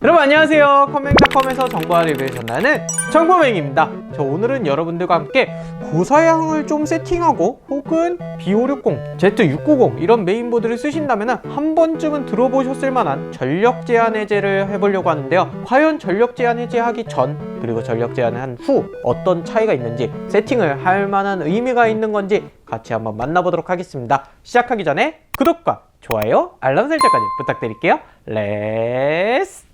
여러분 안녕하세요. 컴맹닷컴에서 정보와 리뷰를 전하는 정보맹입니다. 저 오늘은 여러분들과 함께 고사양을 좀 세팅하고 혹은 B560, Z690 이런 메인보드를 쓰신다면 한 번쯤은 들어보셨을 만한 전력 제한 해제를 해보려고 하는데요. 과연 전력 제한 해제하기 전 그리고 전력 제한을 한 후 어떤 차이가 있는지 세팅을 할 만한 의미가 있는 건지 같이 한번 만나보도록 하겠습니다. 시작하기 전에 구독과 좋아요, 알람 설정까지 부탁드릴게요. 렛츠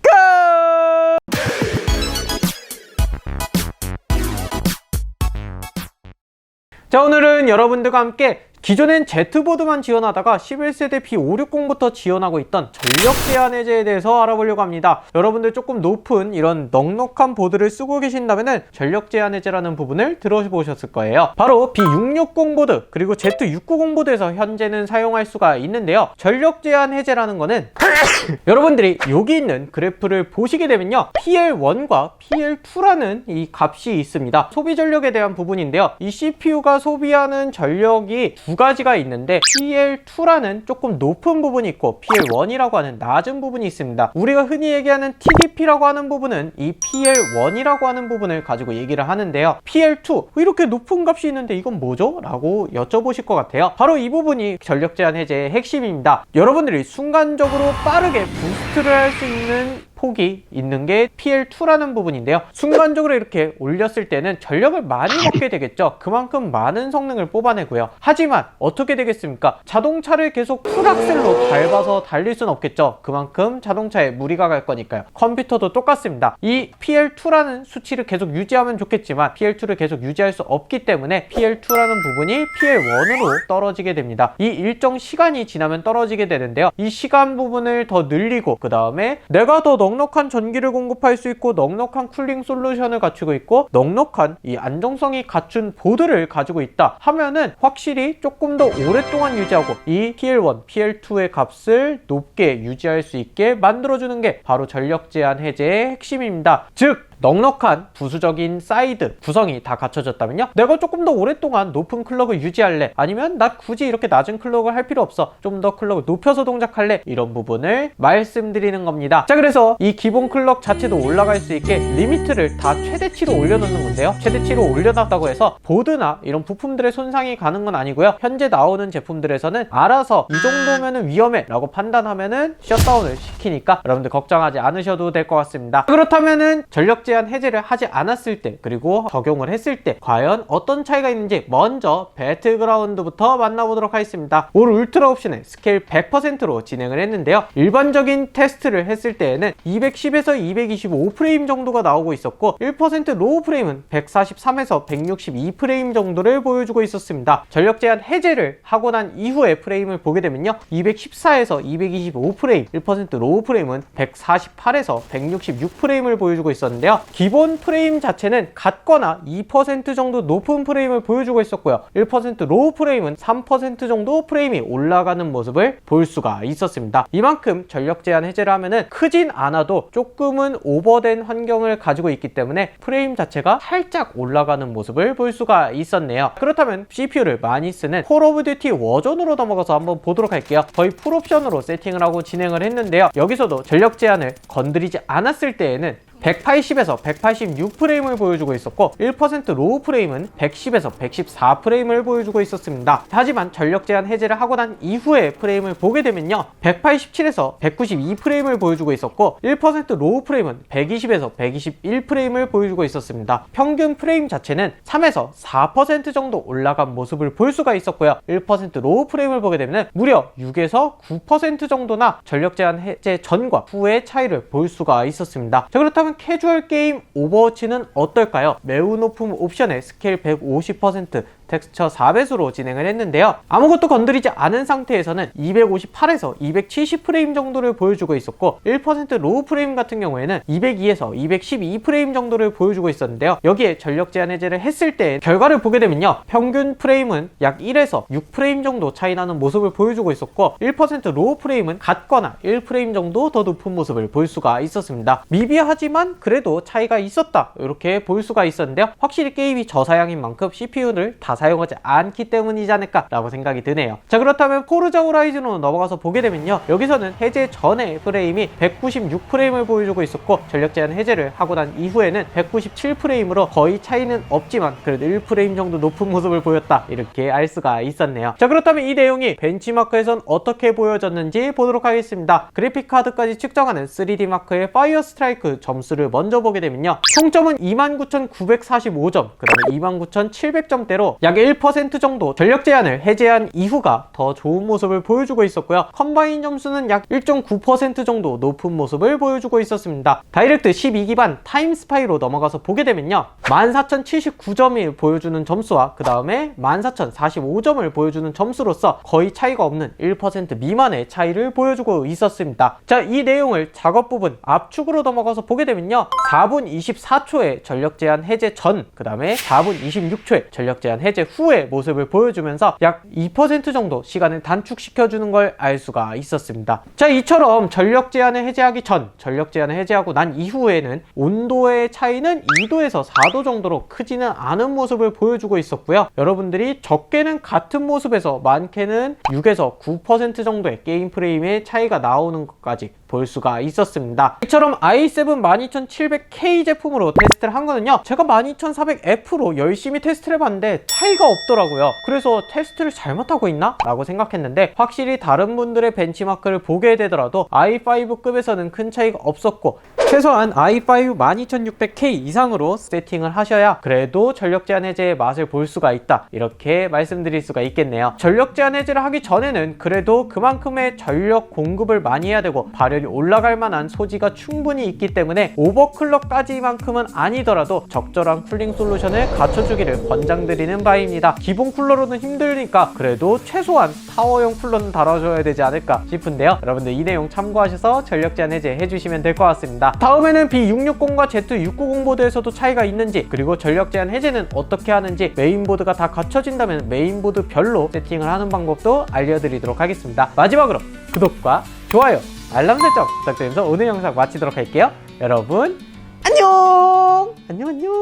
자 오늘은 여러분들과 함께 기존엔 Z보드만 지원하다가 11세대 B560부터 지원하고 있던 전력 제한 해제에 대해서 알아보려고 합니다. 여러분들 조금 높은 이런 넉넉한 보드를 쓰고 계신다면 전력 제한 해제라는 부분을 들어보셨을 거예요. 바로 B660 보드 그리고 Z690 보드에서 현재는 사용할 수가 있는데요. 전력 제한 해제라는 거는 여러분들이 여기 있는 그래프를 보시게 되면요. PL1과 PL2라는 이 값이 있습니다. 소비 전력에 대한 부분인데요. 이 CPU가 소비하는 전력이 두 가지가 있는데 PL2라는 조금 높은 부분이 있고 PL1이라고 하는 낮은 부분이 있습니다. 우리가 흔히 얘기하는 TDP라고 하는 부분은 이 PL1이라고 하는 부분을 가지고 얘기를 하는데요. PL2 이렇게 높은 값이 있는데 이건 뭐죠? 라고 여쭤보실 것 같아요. 바로 이 부분이 전력 제한 해제의 핵심입니다. 여러분들이 순간적으로 빠르게 부스트를 할 수 있는 폭이 있는 게 PL2라는 부분인데요. 순간적으로 이렇게 올렸을 때는 전력을 많이 먹게 되겠죠. 그만큼 많은 성능을 뽑아내고요. 하지만 어떻게 되겠습니까? 자동차를 계속 풀악셀로 밟아서 달릴 수는 없겠죠. 그만큼 자동차에 무리가 갈 거니까요. 컴퓨터도 똑같습니다. 이 PL2라는 수치를 계속 유지하면 좋겠지만 PL2를 계속 유지할 수 없기 때문에 PL2라는 부분이 PL1으로 떨어지게 됩니다. 이 일정 시간이 지나면 떨어지게 되는데요. 이 시간 부분을 더 늘리고 그 다음에 내가 더 넉넉 한 전기를 공급할 수 있고 넉넉한 쿨링 솔루션을 갖추고 있고 넉넉한 이 안정성이 갖춘 보드를 가지고 있다 하면은 확실히 조금 더 오랫동안 유지하고 이 PL1, PL2의 값을 높게 유지할 수 있게 만들어주는 게 바로 전력 제한 해제의 핵심입니다. 즉 넉넉한 부수적인 사이드 구성이 다 갖춰졌다면요? 내가 조금 더 오랫동안 높은 클럭을 유지할래? 아니면 나 굳이 이렇게 낮은 클럭을 할 필요 없어. 좀 더 클럭을 높여서 동작할래? 이런 부분을 말씀드리는 겁니다. 자 그래서 이 기본 클럭 자체도 올라갈 수 있게 리미트를 다 최대치로 올려놓는 건데요. 최대치로 올려놨다고 해서 보드나 이런 부품들의 손상이 가는 건 아니고요. 현재 나오는 제품들에서는 알아서 이 정도면은 위험해 라고 판단하면은 셧다운을 시키니까 여러분들 걱정하지 않으셔도 될 것 같습니다. 그렇다면은 전력 제한 해제를 하지 않았을 때 그리고 적용을 했을 때 과연 어떤 차이가 있는지 먼저 배틀그라운드부터 만나보도록 하겠습니다. 올 울트라 옵션의 스케일 100%로 진행을 했는데요. 일반적인 테스트를 했을 때에는 210에서 225 프레임 정도가 나오고 있었고 1% 로우 프레임은 143에서 162 프레임 정도를 보여주고 있었습니다. 전력 제한 해제를 하고 난 이후에 프레임을 보게 되면요. 214에서 225 프레임 1% 로우 프레임은 148에서 166 프레임을 보여주고 있었는데요 기본 프레임 자체는 같거나 2% 정도 높은 프레임을 보여주고 있었고요. 1% 로우 프레임은 3% 정도 프레임이 올라가는 모습을 볼 수가 있었습니다. 이만큼 전력 제한 해제를 하면은 크진 않아도 조금은 오버된 환경을 가지고 있기 때문에 프레임 자체가 살짝 올라가는 모습을 볼 수가 있었네요. 그렇다면 CPU를 많이 쓰는 콜 오브 듀티 워전으로 넘어가서 한번 보도록 할게요. 거의 풀옵션으로 세팅을 하고 진행을 했는데요. 여기서도 전력 제한을 건드리지 않았을 때에는 180에서 186 프레임을 보여주고 있었고 1% 로우 프레임은 110에서 114 프레임을 보여주고 있었습니다. 하지만 전력 제한 해제를 하고 난 이후에 프레임을 보게 되면요. 187에서 192 프레임을 보여주고 있었고 1% 로우 프레임은 120에서 121 프레임을 보여주고 있었습니다. 평균 프레임 자체는 3에서 4% 정도 올라간 모습을 볼 수가 있었고요. 1% 로우 프레임을 보게 되면 무려 6에서 9% 정도나 전력 제한 해제 전과 후의 차이를 볼 수가 있었습니다. 자 그렇다면 캐주얼 게임 오버워치는 어떨까요? 매우 높은 옵션의 스케일 150% 텍스처 4배수로 진행을 했는데요. 아무것도 건드리지 않은 상태에서는 258에서 270 프레임 정도를 보여주고 있었고 1% 로우 프레임 같은 경우에는 202에서 212 프레임 정도를 보여주고 있었는데요. 여기에 전력 제한 해제를 했을 때 결과를 보게 되면요. 평균 프레임은 약 1에서 6 프레임 정도 차이 나는 모습을 보여주고 있었고 1% 로우 프레임은 같거나 1프레임 정도 더 높은 모습을 볼 수가 있었습니다. 미비하지만 그래도 차이가 있었다. 이렇게 볼 수가 있었는데요. 확실히 게임이 저사양인 만큼 CPU를 다다 사용하지 않기 때문이지 않을까라고 생각이 드네요. 자 그렇다면 포르자 호라이즌으로 넘어가서 보게 되면요. 여기서는 해제 전에 프레임이 196프레임을 보여주고 있었고 전력 제한 해제를 하고 난 이후에는 197프레임으로 거의 차이는 없지만 그래도 1프레임 정도 높은 모습을 보였다 이렇게 알 수가 있었네요. 자 그렇다면 이 내용이 벤치마크에선 어떻게 보여졌는지 보도록 하겠습니다. 그래픽 카드까지 측정하는 3D 마크의 파이어 스트라이크 점수를 먼저 보게 되면요. 총점은 29,945점, 그 다음에 29,700점대로 약 1% 정도 전력 제한을 해제한 이후가 더 좋은 모습을 보여주고 있었고요. 컴바인 점수는 약 1.9% 정도 높은 모습을 보여주고 있었습니다. 다이렉트 12기반 타임 스파이로 넘어가서 보게 되면요. 14,079점이 보여주는 점수와 그 다음에 14,045점을 보여주는 점수로서 거의 차이가 없는 1% 미만의 차이를 보여주고 있었습니다. 자, 이 내용을 작업 부분 압축으로 넘어가서 보게 되면요. 4분 24초의 전력 제한 해제 전, 그 다음에 4분 26초의 전력 제한 해제 후의 모습을 보여주면서 약 2% 정도 시간을 단축시켜주는 걸 알 수가 있었습니다. 자, 이처럼 전력 제한을 해제하기 전, 전력 제한을 해제하고 난 이후에는 온도의 차이는 2도에서 4도 정도로 크지는 않은 모습을 보여주고 있었고요. 여러분들이 적게는 같은 모습에서 많게는 6에서 9% 정도의 게임 프레임의 차이가 나오는 것까지 볼 수가 있었습니다. 이처럼 i7 12700K 제품으로 테스트를 한 거는요. 제가 12400F로 열심히 테스트를 해봤는데 차이가 없더라고요. 그래서 테스트를 잘못하고 있나? 라고 생각했는데 확실히 다른 분들의 벤치마크를 보게 되더라도 i5급에서는 큰 차이가 없었고 최소한 i5 12600K 이상으로 세팅을 하셔야 그래도 전력 제한 해제의 맛을 볼 수가 있다. 이렇게 말씀드릴 수가 있겠네요. 전력 제한 해제를 하기 전에는 그래도 그만큼의 전력 공급을 많이 해야 되고 발열이 올라갈 만한 소지가 충분히 있기 때문에 오버클럭까지만큼은 아니더라도 적절한 쿨링 솔루션을 갖춰주기를 권장드리는 바입니다. 기본 쿨러로는 힘드니까 그래도 최소한 타워용 쿨러는 달아줘야 되지 않을까 싶은데요. 여러분들 이 내용 참고하셔서 전력 제한 해제 해주시면 될 것 같습니다. 다음에는 B660과 Z690 보드에서도 차이가 있는지 그리고 전력 제한 해제는 어떻게 하는지 메인보드가 다 갖춰진다면 메인보드 별로 세팅을 하는 방법도 알려드리도록 하겠습니다. 마지막으로 구독과 좋아요, 알람 설정 부탁드리면서 오늘 영상 마치도록 할게요. 여러분 안녕! 안녕 안녕!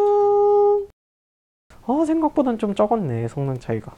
어 생각보단 좀 적었네 성능 차이가.